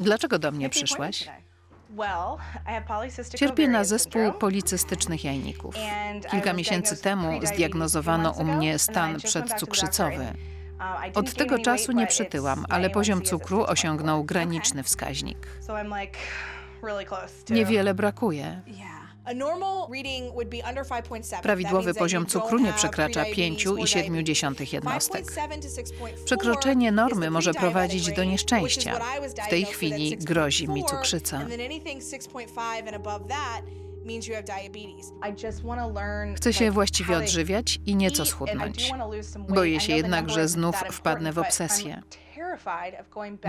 Dlaczego do mnie przyszłaś? Cierpię na zespół policystycznych jajników. Kilka miesięcy temu zdiagnozowano u mnie stan przedcukrzycowy. um, didn't Od tego czasu nie przytyłam, ale poziom A1C is cukru 6.4. osiągnął graniczny wskaźnik. Niewiele brakuje. Yeah. A normal reading would be under 5.7. That Prawidłowy poziom cukru nie przekracza prediabetes or 5,7 diabetes. jednostek. 5.7 to 6.4 Przekroczenie normy może prowadzić do nieszczęścia. W tej chwili grozi mi 6.4, cukrzyca. And then anything 6.5 and above that means you have diabetes. I just want to learn Chcę się właściwie odżywiać i nieco schudnąć. Boję się jednak, że znów wpadnę w obsesję.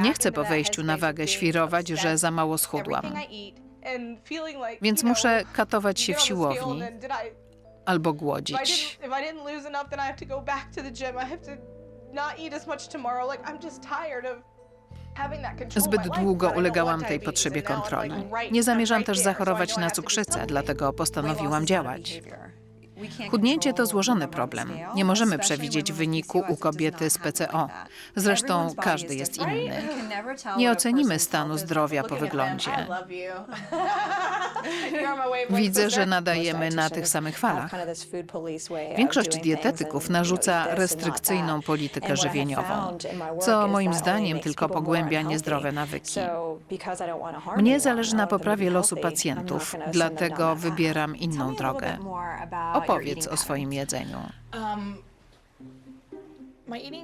Nie chcę po wejściu na wagę świrować, że za mało schudłam. Więc muszę katować się w siłowni albo głodzić. Zbyt długo ulegałam tej potrzebie kontroli. Nie zamierzam też zachorować na cukrzycę, dlatego postanowiłam działać. Chudnięcie to złożony problem. Nie możemy przewidzieć wyniku u kobiety z PCO. Zresztą każdy jest inny. Nie ocenimy stanu zdrowia po wyglądzie. Widzę, że nadajemy na tych samych falach. Większość dietetyków narzuca restrykcyjną politykę żywieniową, co moim zdaniem tylko pogłębia niezdrowe nawyki. Mnie zależy na poprawie losu pacjentów, dlatego wybieram inną drogę. Opowiedz o swoim jedzeniu.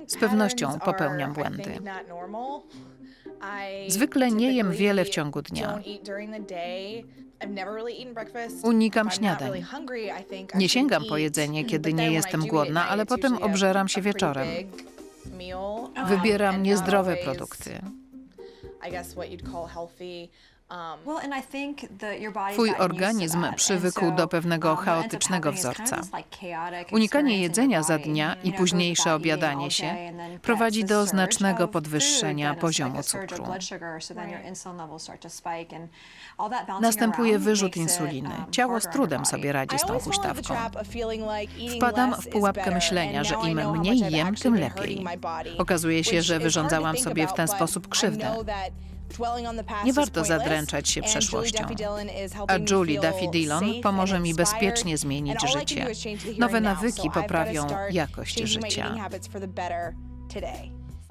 Z pewnością popełniam błędy. Zwykle nie jem wiele w ciągu dnia. Unikam śniadań. Nie sięgam po jedzenie, kiedy nie jestem głodna, ale potem obżeram się wieczorem. Wybieram niezdrowe produkty. Um, Twój organizm przywykł do pewnego chaotycznego wzorca. Unikanie jedzenia za dnia i późniejsze obiadanie się prowadzi do znacznego podwyższenia poziomu cukru. Następuje wyrzut insuliny. Ciało z trudem sobie radzi z tą huśtawką. Wpadam w pułapkę myślenia, że im mniej jem, tym lepiej. Okazuje się, że wyrządzałam sobie w ten sposób krzywdę. Nie warto zadręczać się przeszłością. A Julie Duffy Dillon pomoże mi bezpiecznie zmienić życie. Nowe nawyki poprawią jakość życia.